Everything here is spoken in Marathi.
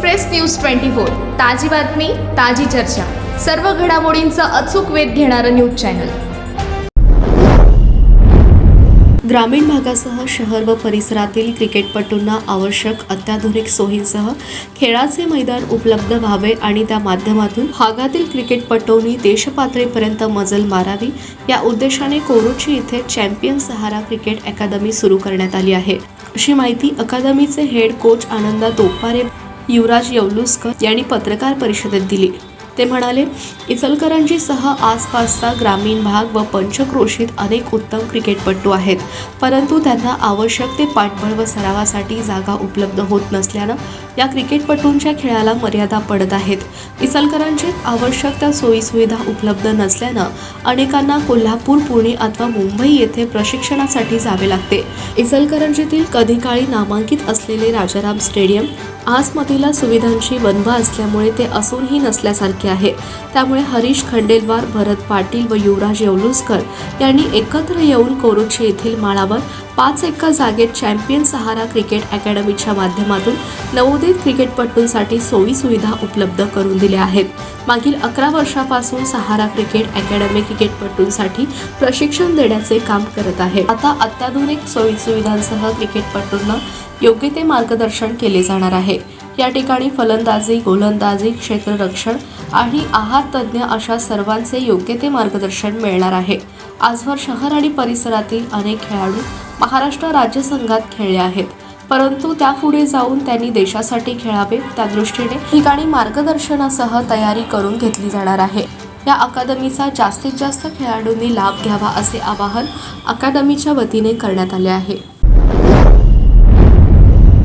Express news twenty four. ताजी बातमी ताजी चर्चा. सर्व घडामोडींचा अचूक वेध घेणारं न्यूज चॅनल. ग्रामीण भागासह शहर व परिसरातील क्रिकेटपटूंना आवश्यक अत्याधुनिक सोयींसह खेळाचे मैदान उपलब्ध व्हावे आणि त्या माध्यमातून भागातील क्रिकेटपटूंनी देशपातळीपर्यंत मजल मारावी या उद्देशाने कोरुची इथे चॅम्पियन सहारा क्रिकेट अकादमी सुरू करण्यात आली आहे. अशी माहिती अकादमीचे हेड कोच आनंदा तोपारे युवराज यवलुस्कर यांनी पत्रकार परिषदेत दिली. ते म्हणाले इचलकरंजीसह आसपासचा ग्रामीण भाग व पंचक्रोशीत अनेक उत्तम क्रिकेटपटू आहेत. परंतु त्यांना आवश्यक ते पाठबळ व सरावासाठी जागा उपलब्ध होत नसल्यानं या क्रिकेटपटूंच्या खेळाला मर्यादा पडत आहेत. इचलकरंजीत आवश्यक त्या सोयीसुविधा उपलब्ध नसल्यानं अनेकांना कोल्हापूर पुणे अथवा मुंबई येथे प्रशिक्षणासाठी जावे लागते. इचलकरंजीतील कधी काळी नामांकित असलेले राजाराम स्टेडियम आज मतीला सुविधांची बनवा असल्यामुळे ते असूनही नसल्यासारखे आहे. त्यामुळे हरीश खंडेलवार भरत पाटील व युवराज येवलुसकर यांनी एकत्र येऊन कोरुची येथील माळावर पाच एकर जागेत चॅम्पियन सहारा क्रिकेट अकॅडमीच्या माध्यमातून नवोदित क्रिकेटपटूंसाठी सोयी सुविधा उपलब्ध करून दिल्या आहेत. मागील अकरा वर्षापासून सहारा क्रिकेट अकॅडमी क्रिकेटपटूंसाठी प्रशिक्षण देण्याचे काम करत आहे. आता अत्याधुनिक सोयी सुविधांसह क्रिकेटपटूंना योग्य ते मार्गदर्शन केले जाणार आहे. या ठिकाणी फलंदाजी गोलंदाजी क्षेत्ररक्षण आणि आहार तज्ज्ञ अशा सर्वांचे योग्य ते मार्गदर्शन मिळणार आहे. आजवर शहर आणि परिसरातील अनेक खेळाडू महाराष्ट्र राज्य संघात खेळले आहेत. परंतु त्यापुढे जाऊन त्यांनी देशासाठी खेळावे त्या दृष्टीने ठिकाणी मार्गदर्शनासह तयारी करून घेतली जाणार आहे. या अकादमीचा जास्तीत जास्त खेळाडूंनी लाभ घ्यावा असे आवाहन अकादमीच्या वतीने करण्यात आले आहे.